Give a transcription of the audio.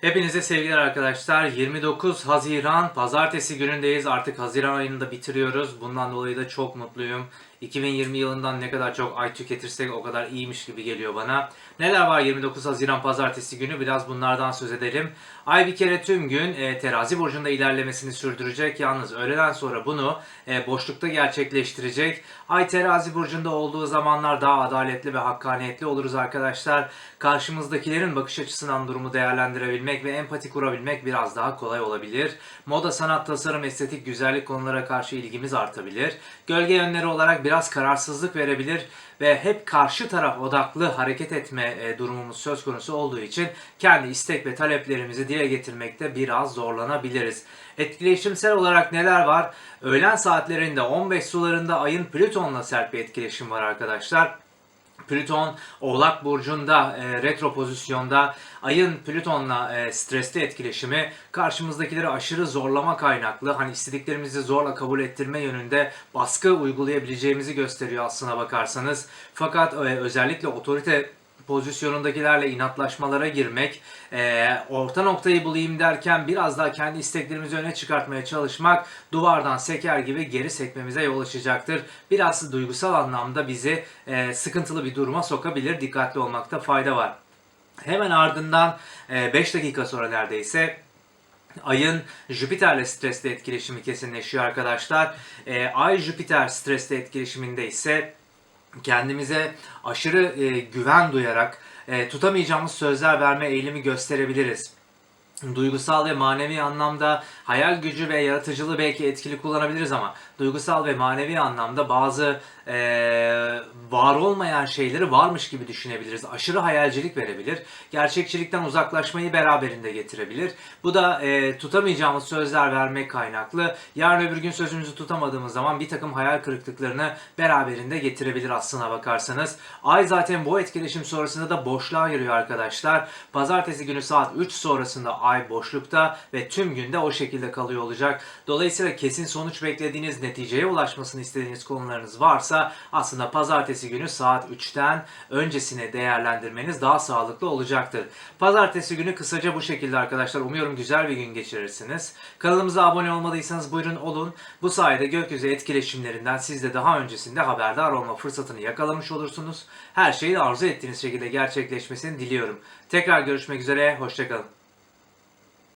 Hepinize sevgiler arkadaşlar. 29 Haziran Pazartesi günündeyiz. Artık Haziran ayını da bitiriyoruz. Bundan dolayı da çok mutluyum. 2020 yılından ne kadar çok ay tüketirsek o kadar iyiymiş gibi geliyor bana. Neler var 29 Haziran Pazartesi günü? Biraz bunlardan söz edelim. Ay bir kere tüm gün e, terazi burcunda ilerlemesini sürdürecek. Yalnız öğleden sonra bunu e, boşlukta gerçekleştirecek. Ay terazi burcunda olduğu zamanlar daha adaletli ve hakkaniyetli oluruz arkadaşlar. Karşımızdakilerin bakış açısından durumu değerlendirebilmek ve empati kurabilmek biraz daha kolay olabilir. Moda, sanat, tasarım, estetik, güzellik konulara karşı ilgimiz artabilir. Gölge yönleri olarak biraz kararsızlık verebilir ve hep karşı taraf odaklı hareket etme e, durumumuz söz konusu olduğu için kendi istek ve taleplerimizi dile getirmekte biraz zorlanabiliriz. Etkileşimsel olarak neler var? Öğlen saatlerinde 15 sularında ayın Plüton'la sert bir etkileşim var arkadaşlar. Plüton Oğlak Burcu'nda e, retro pozisyonda ayın Plüton'la e, stresli etkileşimi karşımızdakileri aşırı zorlama kaynaklı hani istediklerimizi zorla kabul ettirme yönünde baskı uygulayabileceğimizi gösteriyor aslına bakarsanız. Fakat e, özellikle otorite pozisyonundakilerle inatlaşmalara girmek, e, orta noktayı bulayım derken biraz daha kendi isteklerimizi öne çıkartmaya çalışmak duvardan seker gibi geri sekmemize yol açacaktır. Biraz duygusal anlamda bizi e, sıkıntılı bir duruma sokabilir. Dikkatli olmakta fayda var. Hemen ardından 5 dakika sonra neredeyse Ayın Jüpiter'le stresli etkileşimi kesinleşiyor arkadaşlar. E, Ay Jüpiter stresli etkileşiminde ise kendimize aşırı e, güven duyarak e, tutamayacağımız sözler verme eğilimi gösterebiliriz. Duygusal ve manevi anlamda hayal gücü ve yaratıcılığı belki etkili kullanabiliriz ama duygusal ve manevi anlamda bazı e, var olmayan şeyleri varmış gibi düşünebiliriz. Aşırı hayalcilik verebilir. Gerçekçilikten uzaklaşmayı beraberinde getirebilir. Bu da e, tutamayacağımız sözler vermek kaynaklı. Yarın öbür gün sözümüzü tutamadığımız zaman bir takım hayal kırıklıklarını beraberinde getirebilir aslına bakarsanız. Ay zaten bu etkileşim sonrasında da boşluğa giriyor arkadaşlar. Pazartesi günü saat 3 sonrasında ay boşlukta ve tüm günde o şekilde kalıyor olacak. Dolayısıyla kesin sonuç beklediğiniz, neticeye ulaşmasını istediğiniz konularınız varsa aslında pazartesi günü saat 3'ten öncesine değerlendirmeniz daha sağlıklı olacaktır. Pazartesi günü kısaca bu şekilde arkadaşlar. Umuyorum güzel bir gün geçirirsiniz. Kanalımıza abone olmadıysanız buyurun olun. Bu sayede gökyüzü etkileşimlerinden siz de daha öncesinde haberdar olma fırsatını yakalamış olursunuz. Her şeyin arzu ettiğiniz şekilde gerçekleşmesini diliyorum. Tekrar görüşmek üzere, hoşçakalın.